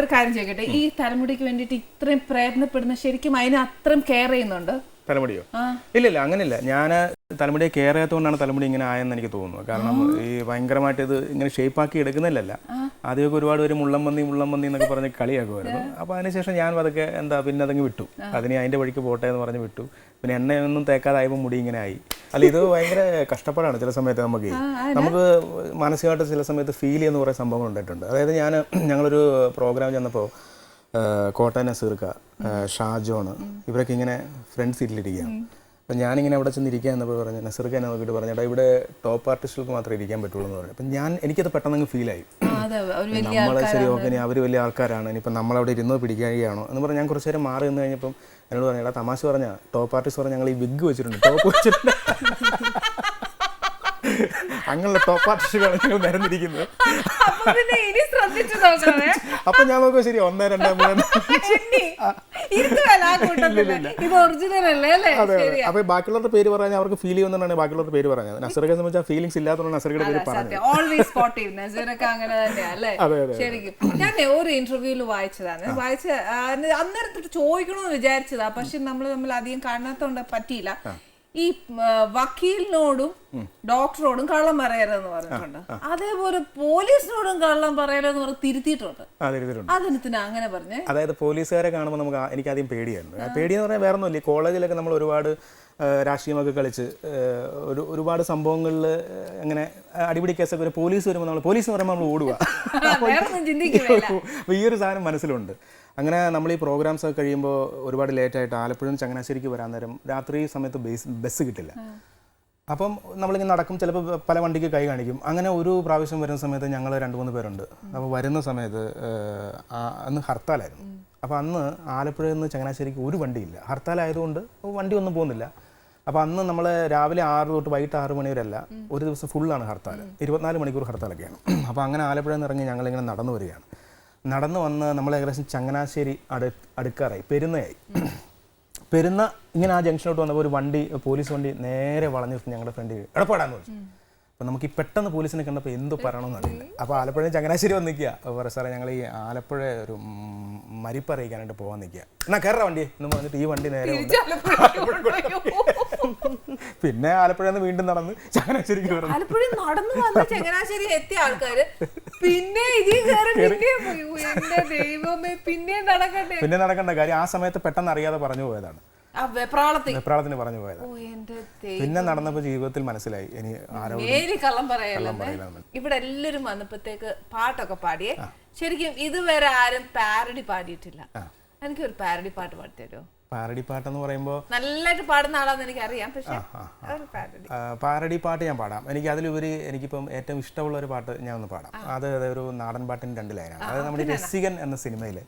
ഒരു കാര്യം ചോദിക്കട്ടെ? ഈ തലമുടിക്ക് വേണ്ടിയിട്ട് ഇത്രയും പ്രയത്നപ്പെടുന്ന ശരിക്കും അതിനെ അത്രയും കെയർ ചെയ്യുന്നുണ്ട്? തലമുടിയോ? ഇല്ല ഇല്ല അങ്ങനെയില്ല. ഞാൻ തലമുടിയെ കെയർ ചെയ്യാത്തതുകൊണ്ടാണ് തലമുടി ഇങ്ങനെ ആയെന്ന് എനിക്ക് തോന്നുന്നു കാരണം ഈ ഭയങ്കരമായിട്ട് ഇത് ഇങ്ങനെ ഷേപ്പാക്കി എടുക്കുന്നില്ലല്ല ആദ്യമൊക്കെ ഒരുപാട് പേര് മുള്ളം പന്നി മുള്ളം പന്നി എന്നൊക്കെ പറഞ്ഞ് കളിയാക്കുമായിരുന്നു. അപ്പോൾ അതിനുശേഷം ഞാൻ അതൊക്കെ എന്താ പിന്നെ അതങ്ങ് വിട്ടു. അതിന് അതിന്റെ വഴിക്ക് പോട്ടെ എന്ന് പറഞ്ഞ് വിട്ടു. പിന്നെ എണ്ണയൊന്നും തേക്കാതായപ്പോൾ മുടി ഇങ്ങനെ ആയി. അല്ല ഇത് ഭയങ്കര കഷ്ടപ്പാടാണ് ചില സമയത്ത് നമുക്ക്. നമുക്ക് മാനസികമായിട്ട് ചില സമയത്ത് ഫീൽ ചെയ്യുന്ന കുറേ സംഭവങ്ങൾ ഉണ്ടായിട്ടുണ്ട്. അതായത് ഞാൻ ഞങ്ങളൊരു പ്രോഗ്രാം ചെന്നപ്പോൾ ഏഹ് കോട്ടയം നസീർക്ക ഷാജോണ് ഇവരൊക്കെ ഇങ്ങനെ ഫ്രണ്ട് സീറ്റിലിരിക്കുകയാണ് അപ്പം ഞാനിങ്ങനെ അവിടെ ചെന്ന് ഇരിക്കാൻ എന്നപ്പോൾ പറഞ്ഞു നസീർക്ക എന്നെ നോക്കിയിട്ട് പറഞ്ഞേട്ടാ ഇവിടെ ടോപ്പ് ആർട്ടിസ്റ്റുകൾക്ക് മാത്രമേ ഇരിക്കാൻ പറ്റുള്ളൂ എന്ന് പറഞ്ഞു. അപ്പം ഞാൻ എനിക്കത് പെട്ടെന്ന് അങ്ങ് ഫീലായി നമ്മൾ ശരി ഓക്കെ അവർ വലിയ ആൾക്കാരാണ്. ഇനിയിപ്പം നമ്മളവിടെ ഇരുന്ന് പിടിക്കുകയാണോ എന്ന് പറഞ്ഞ് ഞാൻ കുറച്ച് നേരം മാറി നിന്ന് കഴിഞ്ഞപ്പം എന്നോട് പറഞ്ഞു എടാ തമാശ പറഞ്ഞാൽ ടോപ്പ് ആർട്ടിസ്റ്റ് പറഞ്ഞാൽ ഞങ്ങൾ ഈ വിഗ് വെച്ചിട്ടുണ്ട് ടോപ്പ് വെച്ചിട്ടുണ്ട്. അങ്ങനെയുള്ള ടോപ്പ് ആർട്ടിസ്റ്റുകളാണ് ഞങ്ങൾ നിരന്നിരിക്കുന്നത് അപ്പൊ ഞാൻ നോക്കുക ശരി ഒന്ന് രണ്ട് മൂന്ന് അപ്പൊ ബാക്കിയുള്ളവരുടെ പേര് പറഞ്ഞാൽ അവർക്ക് ഫീൽ ചെയ്യുന്നതാണ് ബാക്കിയുള്ളവരുടെ പേര് പറഞ്ഞത്. നസറിനെ സംബന്ധിച്ച ഫീലിംഗ്സ് ഇല്ലാത്തതുകൊണ്ട് നസറിയുടെ പേര് പറഞ്ഞത്. ഞാൻ ഒരു ഇന്റർവ്യൂവിൽ വായിച്ചതാണ്. വായിച്ച അന്നേരത്തോട്ട് അന്നേരം ചോദിക്കണമെന്ന് വിചാരിച്ചതാ. പക്ഷെ നമ്മൾ നമ്മൾ അധികം കാണാത്തോണ്ട് പറ്റിയില്ല. ഈ വക്കീലിനോടും ഡോക്ടറോടും കള്ളം പറയരുതെന്ന് പറഞ്ഞിട്ടുണ്ട്. അതേപോലെ പോലീസിനോടും കള്ളം പറയരുതെന്ന് പറഞ്ഞ് തിരുത്തിയിട്ടുണ്ട്. അതിനത്തിന് അതെന്തിനാ അങ്ങനെ പറഞ്ഞേ? അതായത് പോലീസുകാരെ കാണുമ്പോൾ നമുക്ക് എനിക്ക് ആദ്യം പേടിയായിരുന്നു പേടിയെന്ന് പറഞ്ഞാൽ വേറെ ഒന്നുമില്ല കോളേജിലൊക്കെ നമ്മൾ ഒരുപാട് രാഷ്ട്രീയമൊക്കെ കളിച്ച് ഒരു ഒരുപാട് സംഭവങ്ങളിൽ അങ്ങനെ അടിപിടി കേസൊക്കെ ഒരു പോലീസ് വരുമ്പോൾ നമ്മൾ പോലീസ് എന്ന് പറയുമ്പോൾ നമ്മൾ ഓടുക. അപ്പോൾ ഈ ഒരു സാധനം മനസ്സിലുണ്ട്. അങ്ങനെ നമ്മൾ ഈ പ്രോഗ്രാംസ് ഒക്കെ കഴിയുമ്പോൾ ഒരുപാട് ലേറ്റായിട്ട് ആലപ്പുഴ ചങ്ങനാശ്ശേരിക്ക് വരാൻ നേരം രാത്രി സമയത്ത് ബസ് ബസ് കിട്ടില്ല. അപ്പം നമ്മളിങ്ങനെ നടക്കും ചിലപ്പോൾ പല വണ്ടിക്ക് കൈ കാണിക്കും. അങ്ങനെ ഒരു പ്രാവശ്യം വരുന്ന സമയത്ത് ഞങ്ങൾ രണ്ട് മൂന്ന് പേരുണ്ട്. അപ്പോൾ വരുന്ന സമയത്ത് അന്ന് ഹർത്താലായിരുന്നു. അപ്പോൾ അന്ന് ആലപ്പുഴയിൽ നിന്ന് ചങ്ങനാശ്ശേരിക്ക് ഒരു വണ്ടിയില്ല. ഹർത്താലായതുകൊണ്ട് വണ്ടി ഒന്നും പോകുന്നില്ല. അപ്പോൾ അന്ന് നമ്മൾ രാവിലെ ആറ് തൊട്ട് വൈകിട്ട് ആറ് മണി ഒരു ദിവസം ഫുള്ളാണ് ഹർത്താൽ ഇരുപത്തിനാല് മണിക്കൂർ ഹർത്താലൊക്കെയാണ്. അപ്പോൾ അങ്ങനെ ആലപ്പുഴയിൽ നിന്ന് ഇറങ്ങി ഞങ്ങളിങ്ങനെ നടന്നു വരികയാണ്. നടന്നു വന്ന് നമ്മൾ ഏകദേശം ചങ്ങനാശ്ശേരി അടു അടുക്കാറായി. പെരുന്നയായി. പെരുന്ന ഇങ്ങനെ ആ ജംഗ്ഷനോട്ട് വന്നപ്പോൾ ഒരു വണ്ടി പോലീസ് വണ്ടി നേരെ വളഞ്ഞു നിർത്തി ഞങ്ങളുടെ ഫ്രണ്ട് എടപ്പാടാന്ന് വെച്ചു അപ്പോൾ നമുക്ക് ഈ പെട്ടെന്ന് പോലീസിനെ കണ്ടപ്പോൾ എന്ത് പറയണമെന്ന് അറിയില്ല. അപ്പോൾ ആലപ്പുഴ ചങ്ങനാശ്ശേരി വന്ന് നിൽക്കുക. അപ്പോൾ സാറേ ഞങ്ങൾ ഈ ആലപ്പുഴ ഒരു മരിപ്പ് അറിയിക്കാനായിട്ട് പോകാൻ നിൽക്കുക. എന്നാ കയറ വണ്ടി എന്ന് പറഞ്ഞിട്ട് ഈ വണ്ടി നേരെ പിന്നെ ആലപ്പുഴ വീണ്ടും നടന്ന് ചങ്ങനാശ്ശേരിക്ക് നടന്നു ചങ്ങനാശ്ശേരി എത്തിയ ആൾക്കാര് പിന്നെ നടക്കട്ടെ. പിന്നെ നടക്കണ്ട കാര്യം ആ സമയത്ത് പെട്ടെന്ന് അറിയാതെ പറഞ്ഞു പോയതാണ്. വെപ്രാളത്തിന് പറഞ്ഞു പോയത് പിന്നെ നടന്നപ്പോ ജീവിതത്തിൽ മനസ്സിലായി. ഇനി മേരി കള്ളം പറയല്ലേ പറയില്ല ഇവിടെ എല്ലാരും വന്നപ്പോഴത്തേക്ക് പാട്ടൊക്കെ പാടിയേ. ശരിക്കും ഇതുവരെ ആരും പാരഡി പാടിയിട്ടില്ല. എനിക്ക് ഒരു പാരഡി പാട്ട് പാടിത്തരുമോ പാരഡി പാട്ടെന്ന് പറയുമ്പോൾ നല്ലതായിട്ട് പാടുന്ന ആളാന്ന് എനിക്ക് അറിയാം പക്ഷേ പാരഡി. പാട്ട് ഞാൻ പാടാം. എനിക്ക് അതിലുപരി എനിക്കിപ്പം ഏറ്റവും ഇഷ്ടമുള്ള ഒരു പാട്ട് ഞാൻ ഒന്ന് പാടാം അത് ഒരു നാടൻ പാട്ടിന്റെ രണ്ട് ലൈനാണ്. അത് നമ്മുടെ രസികൻ എന്ന സിനിമയിലെ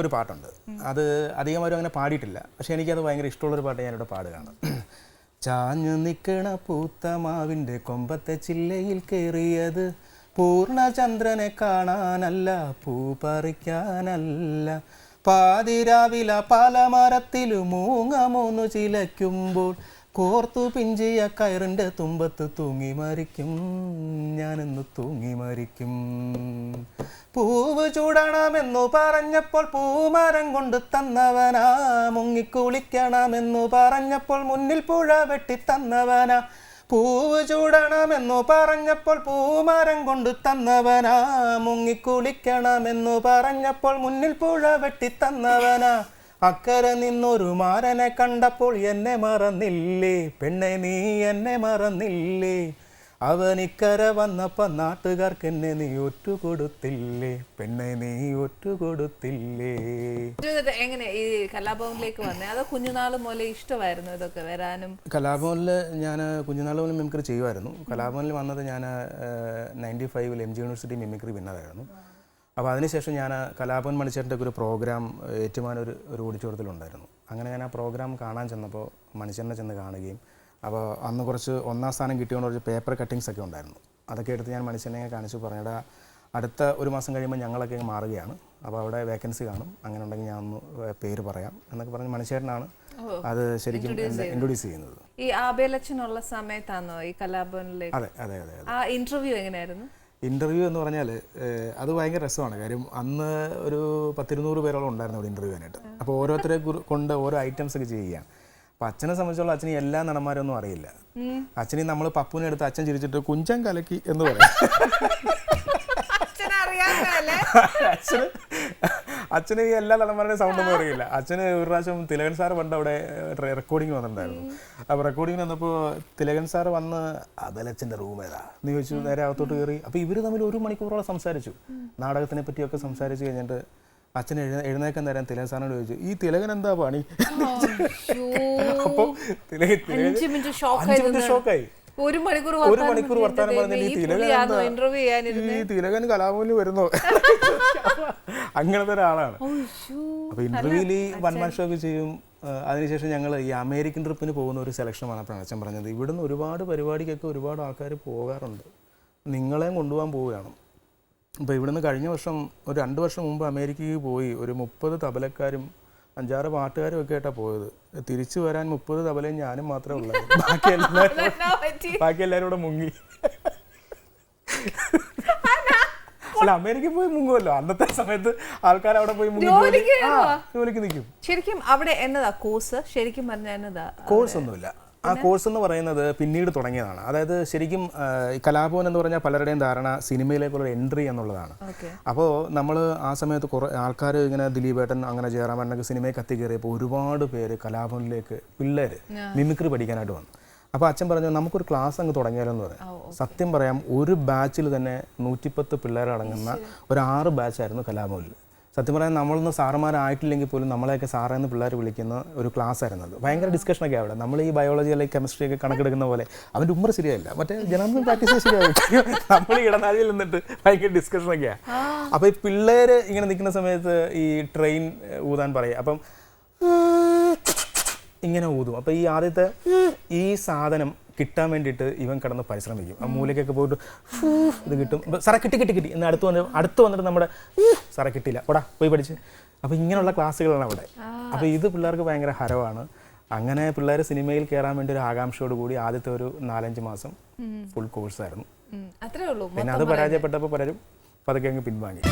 ഒരു പാട്ടുണ്ട്. അത് അധികം ആരും അങ്ങനെ പാടിയിട്ടില്ല. പക്ഷെ എനിക്കത് ഭയങ്കര ഇഷ്ടമുള്ളൊരു പാട്ട് ഞാനിവിടെ പാടുകയാണ്. ചാഞ്ഞു നിൽക്കണ പൂത്തമാവിന്റെ കൊമ്പത്തെ ചില്ലയിൽ കയറിയത് പൂർണചന്ദ്രനെ കാണാനല്ല പൂ പറിക്കാനല്ല. പാതിരാവില മൂങ്ങ മൂന്നു ചിലയ്ക്കുമ്പോൾ കോർത്തു പിഞ്ചിയ കയറിന്റെ തുമ്പത്ത് തൂങ്ങി മരിക്കും. ഞാനിന്ന് തൂങ്ങി മരിക്കും. പൂവ് ചൂടണമെന്നു പറഞ്ഞപ്പോൾ പൂമരം കൊണ്ട് തന്നവനാ. മുങ്ങിക്കുളിക്കണമെന്നു പറഞ്ഞപ്പോൾ മുന്നിൽ പുഴ വെട്ടി തന്നവനാ. പൂവ് ചൂടണമെന്നു പറഞ്ഞപ്പോൾ പൂമരം കൊണ്ടു തന്നവനാ. മുങ്ങിക്കുളിക്കണമെന്നു പറഞ്ഞപ്പോൾ മുന്നിൽ പുഴ വെട്ടി തന്നവനാ. അക്കരെ നിന്നൊരു മാരനെ കണ്ടപ്പോൾ എന്നെ മറന്നില്ലേ? പെണ്ണെ നീ എന്നെ മറന്നില്ലേ? അവനിക്കര വന്നപ്പം നാട്ടുകാർക്ക് എന്നെ നീ ഒറ്റുകൊടുത്തില്ലേ? പെണ്ണെ നീ ഒറ്റുകൊടുത്തില്ലേ? കൊടുത്തില്ലേ എങ്ങനെ ഈ കലാഭവനിലേക്ക് വന്നേ? അതോ കുഞ്ഞുനാൾ മുതലേ ഇഷ്ടമായിരുന്നു ഇതൊക്കെ വരാനും? കലാഭവനിൽ ഞാൻ കുഞ്ഞുനാൾ മുതൽ മിമിക്രി ചെയ്യുമായിരുന്നു. കലാഭവനിൽ വന്നത് ഞാൻ നയന്റി ഫൈവിൽ എം ജി യൂണിവേഴ്സിറ്റി മിമിക്രി വിന്നതായിരുന്നു. അപ്പോൾ അതിനുശേഷം ഞാൻ കലാഭവൻ മണിച്ചേട്ടന്റെ ഒക്കെ ഒരു പ്രോഗ്രാം ഏറ്റുമാനൊരു ഒരു ഓഡിറ്റോറിയത്തിലുണ്ടായിരുന്നു അങ്ങനെ ഞാൻ ആ പ്രോഗ്രാം കാണാൻ ചെന്നപ്പോൾ മണിച്ചേട്ടനെ ചെന്ന് കാണുകയും അപ്പോൾ അന്ന് കുറച്ച് ഒന്നാം സ്ഥാനം കിട്ടിയോണ്ട് കുറച്ച് പേപ്പർ കട്ടിങ്സ് ഒക്കെ ഉണ്ടായിരുന്നു. അതൊക്കെ എടുത്ത് ഞാൻ മനുഷ്യനെ കാണിച്ചു പറഞ്ഞു അടുത്ത ഒരു മാസം കഴിയുമ്പോൾ ഞങ്ങളൊക്കെ മാറുകയാണ്. അപ്പോൾ അവിടെ വേക്കൻസി കാണും. അങ്ങനെ ഉണ്ടെങ്കിൽ ഞാൻ ഒന്ന് പേര് പറയാം. എന്നൊക്കെ പറഞ്ഞ് മനുഷ്യനാണ് അത് ശരിക്കും ഇൻട്രൊഡ്യൂസ് ചെയ്യുന്നത്. ഈ ആബേലച്ചനുള്ള സമയത്താണോ ഈ കലാഭവനിലേക്ക് അതെ അതെ അതെ ആ ഇന്റർവ്യൂ എങ്ങനെയായിരുന്നു? ഇന്റർവ്യൂ എന്ന് പറഞ്ഞാൽ അത് ഭയങ്കര രസമാണ്. കാര്യം അന്ന് ഒരു പത്തിരുന്നൂറ് പേരോളം ഉണ്ടായിരുന്നു അവിടെ ഇന്റർവ്യൂ ആയിട്ട് അപ്പോൾ ഓരോരുത്തരെ കൊണ്ട് ഓരോ ഐറ്റംസ് ഒക്കെ ചെയ്യുകയാണ്. അപ്പോൾ അച്ഛനെ സംബന്ധിച്ചോളം അച്ഛന് എല്ലാ നടന്മാരൊന്നും അറിയില്ല. അച്ഛനെ നമ്മൾ പപ്പുവിനെ എടുത്ത് അച്ഛൻ ചിരിച്ചിട്ട് കുഞ്ചൻ കലക്കി എന്ന് പറയും. അച്ഛന് അച്ഛന് ഈ എല്ലാ നടന്മാരുടെയും സൗണ്ട് ഒന്നും അറിയില്ല. അച്ഛന് ഒരു പ്രാവശ്യം തിലകൻ സാർ പണ്ട് അവിടെ റെക്കോർഡിങ് വന്നിട്ടുണ്ടായിരുന്നു. അപ്പോൾ റെക്കോർഡിങ് വന്നപ്പോൾ തിലകൻ സാർ വന്ന് അതലച്ഛന്റെ റൂം ഏതാ? എന്ന് ചോദിച്ചു നേരെ അകത്തോട്ട് കയറി അപ്പോൾ ഇവർ തമ്മിൽ ഒരു മണിക്കൂറോളം സംസാരിച്ചു. നാടകത്തിനെ പറ്റിയൊക്കെ സംസാരിച്ചു കഴിഞ്ഞിട്ട് അച്ഛൻ എഴുന്ന എഴുന്നേക്കാൻ നേരം തിലകൻ സാറിനോട് ചോദിച്ചു ഈ തിലകൻ എന്താ പണി? അപ്പോൾ തിലകൻ അഞ്ച് മിനിറ്റ് ഷോക്കായി ഒരു മണിക്കൂർ ഒരു മണിക്കൂർ വർത്താനം പറഞ്ഞിട്ട് ഈ തിലകൻ എന്താ? ഇന്റർവ്യൂ ചെയ്യാനിരുന്നു? ഈ തിലകൻ കലാഭവനിൽ വരുന്നു? അങ്ങനത്തെ ഒരാളാണ്. അപ്പൊ ഇന്റർവ്യൂവിൽ ഈ വൺ ഷോ ഒക്കെ ചെയ്യും. അതിനുശേഷം ഞങ്ങൾ ഈ അമേരിക്കൻ ട്രിപ്പിന് പോകുന്ന ഒരു സെലക്ഷൻ വന്നപ്പോഴാണ് അച്ഛൻ പറഞ്ഞത്. ഇവിടുന്ന് ഒരുപാട് പരിപാടിക്കൊക്കെ ഒരുപാട് ആൾക്കാർ പോകാറുണ്ട്. നിങ്ങളെയും കൊണ്ടുപോകാൻ പോവുകയാണ്. അപ്പോൾ ഇവിടുന്ന് കഴിഞ്ഞ വർഷം ഒരു രണ്ട് വർഷം മുമ്പ് അമേരിക്കയ്ക്ക് പോയി ഒരു മുപ്പത് തബലക്കാരും അഞ്ചാറ് പാട്ടുകാരും ഒക്കെ ആയിട്ടാണ് പോയത്. തിരിച്ചു വരാൻ മുപ്പത് തബലയും ഞാനും മാത്രമേ ഉള്ളൂ. ബാക്കി എല്ലാവരും ബാക്കി എല്ലാവരും കൂടെ മുങ്ങി. അല്ല അമേരിക്ക പോയി മുങ്ങുമല്ലോ അന്നത്തെ സമയത്ത് ആൾക്കാർ അവിടെ പോയി ജോലിക്ക് നിൽക്കും ശരിക്കും അവിടെ എന്നതാ? കോഴ്സ്? ശരിക്കും പറഞ്ഞ എന്നതാ? കോഴ്സ് ഒന്നുമില്ല ആ കോഴ്സ് എന്ന് പറയുന്നത് പിന്നീട് തുടങ്ങിയതാണ്. അതായത് ശരിക്കും കലാഭവൻ എന്ന് പറഞ്ഞാൽ പലരുടെയും ധാരണ സിനിമയിലേക്കുള്ള എൻട്രി എന്നുള്ളതാണ്. അപ്പോൾ നമ്മൾ ആ സമയത്ത് കുറേ ആൾക്കാർ ഇങ്ങനെ ദിലീപേട്ടൻ അങ്ങനെ ജയറാമേട്ടനൊക്കെ സിനിമയിൽ കത്തി കയറിയപ്പോൾ ഒരുപാട് പേര് കലാഭവനിലേക്ക് പിള്ളേർ മിമിക്രി പഠിക്കാനായിട്ട് വന്നു. അപ്പോൾ അച്ഛൻ പറഞ്ഞു നമുക്കൊരു ക്ലാസ് അങ്ങ് തുടങ്ങിയാലോ? എന്ന് പറയാം സത്യം പറയാം ഒരു ബാച്ചിൽ തന്നെ നൂറ്റിപ്പത്ത് പിള്ളേരടങ്ങുന്ന ഒരു ആറ് ബാച്ചായിരുന്നു കലാഭവനിൽ സത്യം പറയാൻ നമ്മളൊന്നും സാറുമാരായിട്ടില്ലെങ്കിൽ പോലും നമ്മളെയൊക്കെ സാറെന്ന് പിള്ളേർ വിളിക്കുന്ന ഒരു ക്ലാസ് ആയിരുന്നു അത്. ഭയങ്കര ഡിസ്കഷനൊക്കെ അവിടെ. നമ്മൾ ഈ ബയോളജി അല്ലെങ്കിൽ കെമിസ്ട്രി ഒക്കെ കണക്കെടുക്കുന്ന പോലെ അവന്റെ ഉമ്മർ ശരിയല്ല മറ്റേ ജനം പ്രാക്ടീസ് ശരിയാവും നമ്മൾ ഇടനാഴിയിൽ നിന്നിട്ട് ഭയങ്കര ഡിസ്കഷനൊക്കെയാണ് അപ്പോൾ ഈ പിള്ളേർ ഇങ്ങനെ നിൽക്കുന്ന സമയത്ത് ഈ ട്രെയിൻ ഊതാൻ പറയും. അപ്പം ഇങ്ങനെ ഊതും. അപ്പോൾ ഈ ആദ്യത്തെ ഈ സാധനം കിട്ടാൻ വേണ്ടിയിട്ട് ഇവൻ കിടന്ന് പരിശ്രമിക്കും. ആ മൂലയ്ക്കൊക്കെ പോയിട്ട് ഇത് കിട്ടും. സാറെ കിട്ടി കിട്ടി കിട്ടി. എന്ന് അടുത്ത് വന്നിട്ട് അടുത്ത് വന്നിട്ട് നമ്മുടെ സാറെ കിട്ടിയില്ല. പോടാ പോയി പഠിച്ച്. അപ്പോൾ ഇങ്ങനെയുള്ള ക്ലാസ്സുകളാണ് അവിടെ. അപ്പോൾ ഇത് പിള്ളേർക്ക് ഭയങ്കര ഹരവാണ് അങ്ങനെ പിള്ളേർ സിനിമയിൽ കയറാൻ വേണ്ടി ഒരു ആകാംക്ഷയോട് കൂടി ആദ്യത്തെ ഒരു നാലഞ്ച് മാസം ഫുൾ കോഴ്സായിരുന്നു പിന്നെ അത് പരാജയപ്പെട്ടപ്പോൾ പലരും പതുക്കെ അങ്ങ് പിൻവാങ്ങി.